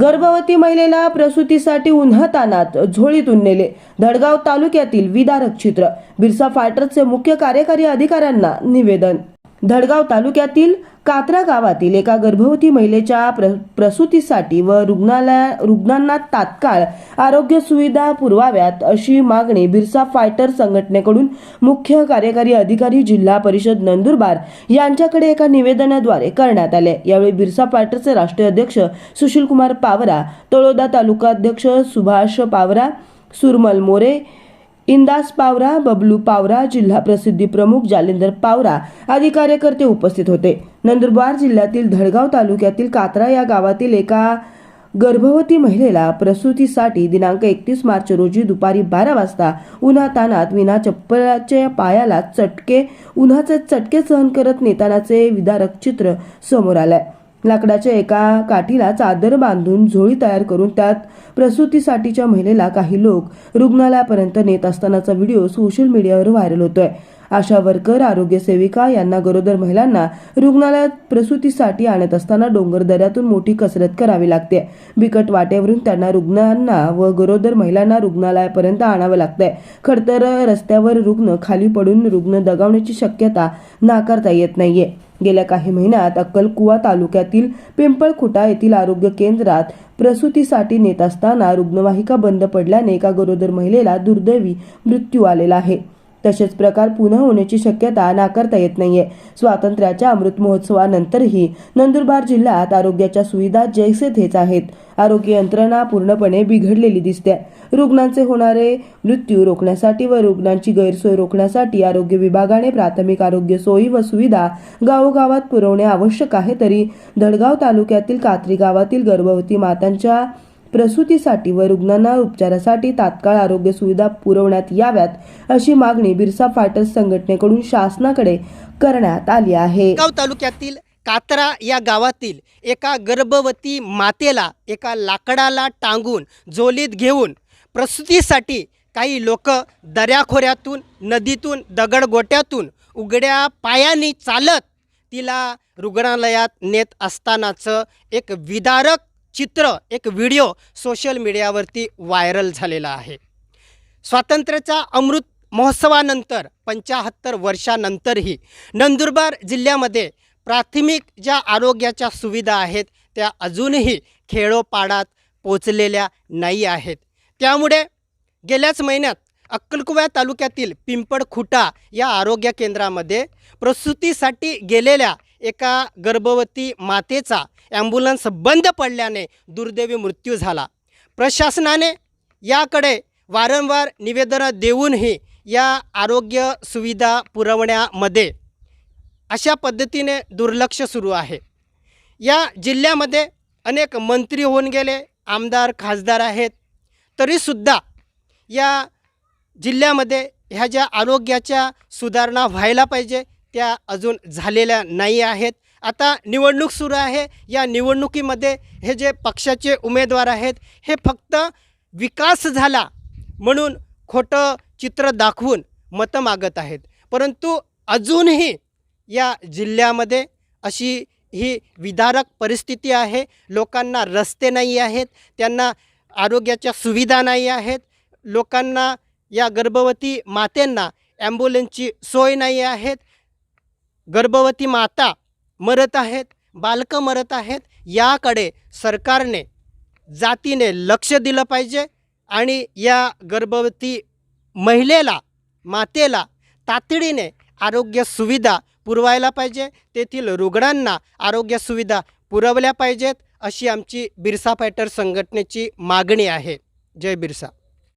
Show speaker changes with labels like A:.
A: गर्भवती महिलेला प्रसूतीसाठी उन्हातानात झोळीतून नेले. धडगाव तालुक्यातील विदारक चित्र. बिरसा फायटरचे मुख्य कार्यकारी अधिकाऱ्यांना निवेदन. धडगाव तालुक्यातील कात्रा गावातील एका गर्भवती महिलेच्या प्र प्रसूतीसाठी व रुग्णालया रुग्णांना तात्काळ आरोग्य सुविधा पुरवाव्यात अशी मागणी बिरसा फायटर संघटनेकडून मुख्य कार्यकारी अधिकारी जिल्हा परिषद नंदुरबार यांच्याकडे एका निवेदनाद्वारे करण्यात आले. यावेळी बिरसा फायटरचे राष्ट्रीय अध्यक्ष सुशीलकुमार पावरा तळोदा तालुका अध्यक्ष सुभाष पावरा सुरमल मोरे इंदास पावरा बबलू पावरा जिल्हा प्रसिद्धी प्रमुख जालिंदर पावरा आदी कार्यकर्ते उपस्थित होते. नंदुरबार जिल्ह्यातील धडगाव तालुक्यातील कात्रा या गावातील एका गर्भवती महिलेला प्रसूतीसाठी दिनांक एकतीस मार्च रोजी दुपारी बारा वाजता उन्हातानात विना चप्पलाच्या पायाला चटके उन्हाचे चटके सहन करत नेतानाचे विदारक चित्र समोर आलंय. लाकडाच्या एका काठीला चादर बांधून झोळी तयार करून त्यात प्रसूतीसाठीच्या महिलेला काही लोक रुग्णालयापर्यंत नेत असतानाचा व्हिडिओ सोशल मीडियावर व्हायरल होतोय. आशा वर्कर आरोग्य सेविका यांना गरोदर महिलांना रुग्णालयात प्रसूतीसाठी आणत असताना डोंगर दऱ्यातून मोठी कसरत करावी लागते. बिकट वाटेवरून त्यांना रुग्णांना व गरोदर महिलांना रुग्णालयापर्यंत आणावं लागतंय. खडतर रस्त्यावर रुग्ण खाली पडून रुग्ण दगावण्याची शक्यता नाकारता येत नाहीये. गेल्या काही महिन्यात अक्कलकुवा तालुक्यातील पिंपळखुटा येथील आरोग्य केंद्रात प्रसूतीसाठी नेत असताना रुग्णवाहिका बंद पडल्याने एका गरोदर महिलेला दुर्दैवी मृत्यू आलेला आहे. तसेच प्रकार पुन्हा होण्याची शक्यता नाकारता येत नाहीये. स्वातंत्र्याच्या अमृत महोत्सवानंतरही नंदुरबार जिल्ह्यात आरोग्याच्या सुविधा जैसे थेच आहेत. आरोग्य यंत्रणा पूर्णपणे बिघडलेली दिसते. रुग्णांचे होणारे मृत्यू रोखण्यासाठी व रुग्णांची गैरसोय रोखण्यासाठी आरोग्य विभागाने प्राथमिक आरोग्य सोयी व सुविधा गावोगावात पुरवणे आवश्यक आहे तरी धडगाव तालुक्यातील कात्री गावातील गर्भवती मातांच्या प्रसूतीसाठी व रुग्णांना उपचारासाठी तात्काळ आरोग्य सुविधा पुरवण्यात याव्यात अशी मागणी बिरसा फायटर्स संघटनेकडून शासनाकडे करण्यात आली आहे.
B: गाव तालुक्यातील कात्रा या गावातील एका गर्भवती मातेला एका लाकडाला टांगून जोलीत घेऊन प्रसूतीसाठी काही लोक दऱ्याखोऱ्यातून नदीतून दगडगोट्यातून उघड्या पायानी चालत तिला रुग्णालयात नेत असतानाचं एक विदारक चित्र एक व्हिडिओ सोशल मीडियावरती व्हायरल झालेला आहे. स्वातंत्र्याच्या अमृत महोत्सवानंतर पंचाहत्तर वर्षानंतरही नंदुरबार जिल्ह्यामध्ये प्राथमिक ज्या आरोग्याच्या सुविधा आहेत त्या अजूनही खेडोपाडात पोचलेल्या नाही आहेत. त्यामुळे गेल्याच महिन्यात अक्कलकुवा तालुक्यातील पिंपळखुटा या आरोग्य केंद्रामध्ये प्रसूतीसाठी गेलेल्या एका गर्भवती मातेचा ॲम्ब्युलन्स बंद पडल्याने दुर्दैवी मृत्यू झाला. प्रशासनाने याकडे वारंवार निवेदनं देऊनही या आरोग्य सुविधा पुरवण्यामध्ये अशा पद्धतीने दुर्लक्ष सुरू आहे. या जिल्ह्यामध्ये अनेक मंत्री होऊन गेले आमदार खासदार आहेत. तरीसुद्धा या जिल्ह्यामध्ये ह्या ज्या आरोग्याच्या सुधारणा व्हायला पाहिजे त्या अजून झालेल्या नाही आहेत. आता निवडणूक सुरू आहे. या निवडणुकीमध्ये हे जे पक्षाचे उमेदवार आहेत हे फक्त विकास झाला म्हणून खोटं चित्र दाखवून मतं मागत आहेत. परंतु अजूनही या जिल्ह्यामध्ये अशी ही विदारक परिस्थिती आहे. लोकांना रस्ते नाही आहेत त्यांना आरोग्याच्या सुविधा नाही आहेत. लोकांना या गर्भवती मातेंना ॲम्ब्युलन्सची सोय नाही आहेत गर्भवती माता मरत आहेत बालकं मरत आहेत याकडे सरकारने जातीने लक्ष दिलं पाहिजे आणि या गर्भवती महिलेला मातेला तातडीने आरोग्य सुविधा पुरवायला पाहिजे. तेथील रुग्णांना आरोग्य सुविधा पुरवल्या पाहिजेत अशी आमची बिरसा फायटर संघटनेची मागणी आहे. जय बिरसा.